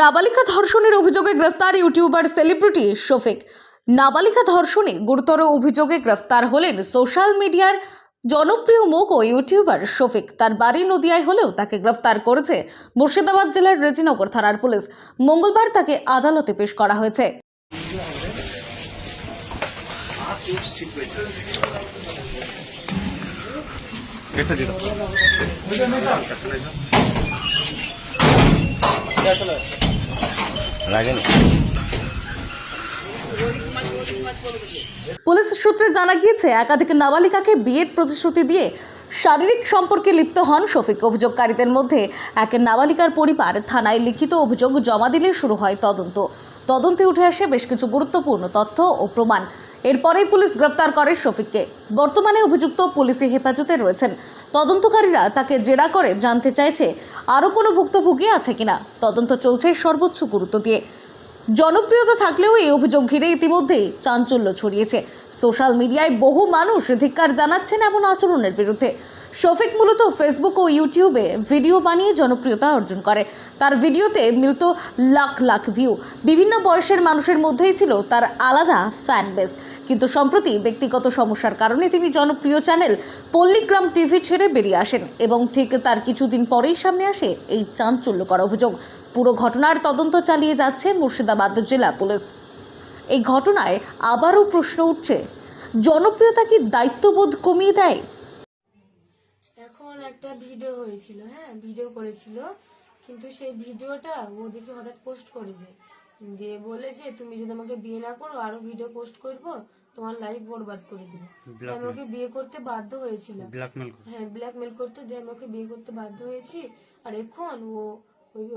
নাবালিকা ধর্ষণের অভিযোগে গ্রেফতার ইউটিউবার সেলিব্রিটি শফিক। নাবালিকা ধর্ষণে গুরুতর অভিযোগে গ্রেফতার হলেন সোশ্যাল মিডিয়ার জনপ্রিয় মুখ ও ইউটিউবার শফিক। তার বাড়ি নদিয়ায় হলেও তাকে গ্রেফতার করেছে মুর্শিদাবাদ জেলার রেজিনগর থানার পুলিশ। মঙ্গলবার তাকে আদালতে পেশ করা হয়েছে। গেটটা 来，给你。পুলিশ সূত্রে জানা গিয়েছে, একাধিক নাবালিকাকে বিয়ের প্রতিশ্রুতি দিয়ে শারীরিক সম্পর্কে লিপ্ত হন শফিক। অভিযোগকারীদের মধ্যে এক নাবালিকার পরিবার থানায় লিখিত অভিযোগ জমা দিলে শুরু হয় তদন্ত। তদন্তে উঠে আসে বেশ কিছু গুরুত্বপূর্ণ তথ্য ও প্রমাণ। এরপরেই পুলিশ গ্রেফতার করে শফিককে। বর্তমানে অভিযুক্ত পুলিশি হেফাজতে রয়েছেন। তদন্তকারীরা তাকে জেরা করে জানতে চাইছে, আরও কোনো ভুক্তভোগী আছে কিনা। তদন্ত চলছে সর্বোচ্চ গুরুত্ব দিয়ে। জনপ্রিয়তা থাকলেও এই অভিযোগ ঘিরে ইতিমধ্যেই চাঞ্চল্য ছড়িয়েছে। সোশ্যাল মিডিয়ায় বহু মানুষ ধিক্কার জানাচ্ছেন এমন আচরণের বিরুদ্ধে। শফিক মূলত ফেসবুক ও ইউটিউবে ভিডিও বানিয়ে জনপ্রিয়তা অর্জন করে। তার ভিডিওতে মিলত লাখ লাখ ভিউ বিভিন্ন বয়সের মানুষের মধ্যেই ছিল তার আলাদা ফ্যান বেস কিন্তু সম্প্রতি ব্যক্তিগত সমস্যার কারণে তিনি জনপ্রিয় চ্যানেল পল্লীগ্রাম টিভি ছেড়ে বেরিয়ে আসেন এবং ঠিক তার কিছুদিন পরেই সামনে আসে এই চাঞ্চল্যকর অভিযোগ। পুরো ঘটনার তদন্ত চালিয়ে যাচ্ছে মুর্শিদাবাদ জেলা পুলিশ। এই ঘটনায় আবারও প্রশ্ন উঠছে, জনপ্রিয়তা কি দায়িত্ববোধ কমিয়ে দেয়? একটা ভিডিও হয়েছিল হ্যাঁ ভিডিও করেছিল। কিন্তু সেই ভিডিওটা ও দেখে হঠাৎ পোস্ট করে দেয়। দিয়ে বলে যে তুমি যদি আমাকে বিয়ে না করো আরও ভিডিও পোস্ট করব তোমার লাইফ বরবাদ করে দিবে। তো আমি ওকে বিয়ে করতে বাধ্য হয়েছিলাম। হ্যাঁ ব্ল্যাকমেল করতো দিয়ে আমি ওকে বিয়ে করতে বাধ্য হয়েছি। আর এখন ও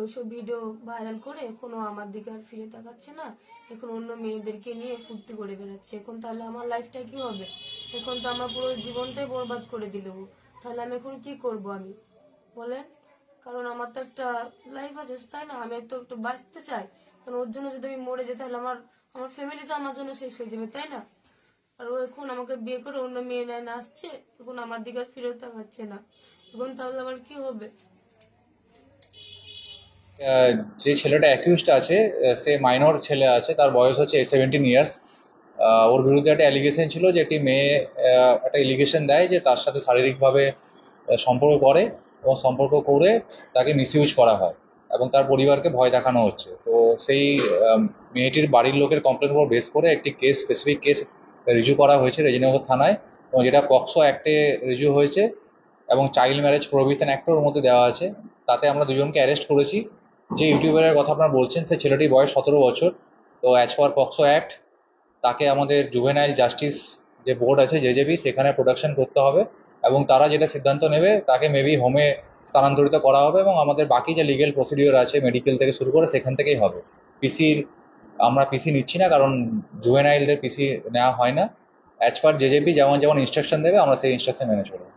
ওইসব ভিডিও ভাইরাল করে এখন আমার দিকে আর ফিরে তাকাচ্ছে না। এখন অন্য মেয়েদেরকে নিয়ে ফুর্তি করে বেড়াচ্ছে। এখন তাহলে আমার লাইফটা কি হবে? এখন তো আমার পুরো জীবনটাই বরবাদ করে দিল ও। তাহলে আমি এখন কি করব আমি? বলেন। কারণ আমার তো একটা লাইফ আছে, তাই না? আমি তো একটু বাঁচতে চাই। কারণ ওর জন্য যদি আমি মরে যাই, তাহলে আমার আমার ফ্যামিলি তো আমার জন্য শেষ হয়ে যাবে, তাই না? আর ও এখন আমাকে বিয়ে করে অন্য মেয়ে নেয় না আসছে, এখন আমার দিকে ফিরেও তাকাচ্ছে না। এখন তাহলে আবার কি হবে? যে ছেলেটা অ্যাকিউজড আছে সে মাইনর ছেলে আছে, তার বয়স হচ্ছে সেভেন্টিন ইয়ার্স ওর বিরুদ্ধে একটা অ্যালিগেশন ছিল যে একটি মেয়ে একটা এলিগেশন দেয় যে তার সাথে শারীরিকভাবে সম্পর্ক করে এবং সম্পর্ক করে তাকে মিসইউজ করা হয় এবং তার পরিবারকে ভয় দেখানো হচ্ছে। তো সেই মেয়েটির বাড়ির লোকের কমপ্লেন উপর বেস করে একটি কেস স্পেসিফিক কেস রিজু করা হয়েছে রেজিনগর থানায় এবং যেটা পক্সো অ্যাক্টে রিজু হয়েছে এবং চাইল্ড ম্যারেজ প্রভিশন অ্যাক্টও ওর মধ্যে দেওয়া আছে। তাতে আমরা দুজনকে অ্যারেস্ট করেছি। যে ইউটিউবারের কথা আপনারা বলছেন, সে ছেলেটির বয়স সতেরো বছর। তো অ্যাজ পার পক্সো অ্যাক্ট তাকে আমাদের জুভেনাইল জাস্টিস যে বোর্ড আছে জেজেবি সেখানে প্রোডাকশন করতে হবে এবং তারা যেটা সিদ্ধান্ত নেবে, তাকে মেবি হোমে স্থানান্তরিত করা হবে এবং আমাদের বাকি যে লিগেল প্রসিডিওর আছে মেডিকেল থেকে শুরু করে সেখান থেকেই হবে। পিসির আমরা পিসি নিচ্ছি না, কারণ জুভেনাইলদের পিসি নেওয়া হয় না। অ্যাজ পার জেজেপি যেমন যেমন ইনস্ট্রাকশন দেবে, আমরা সেই ইনস্ট্রাকশন মেনে চলবো।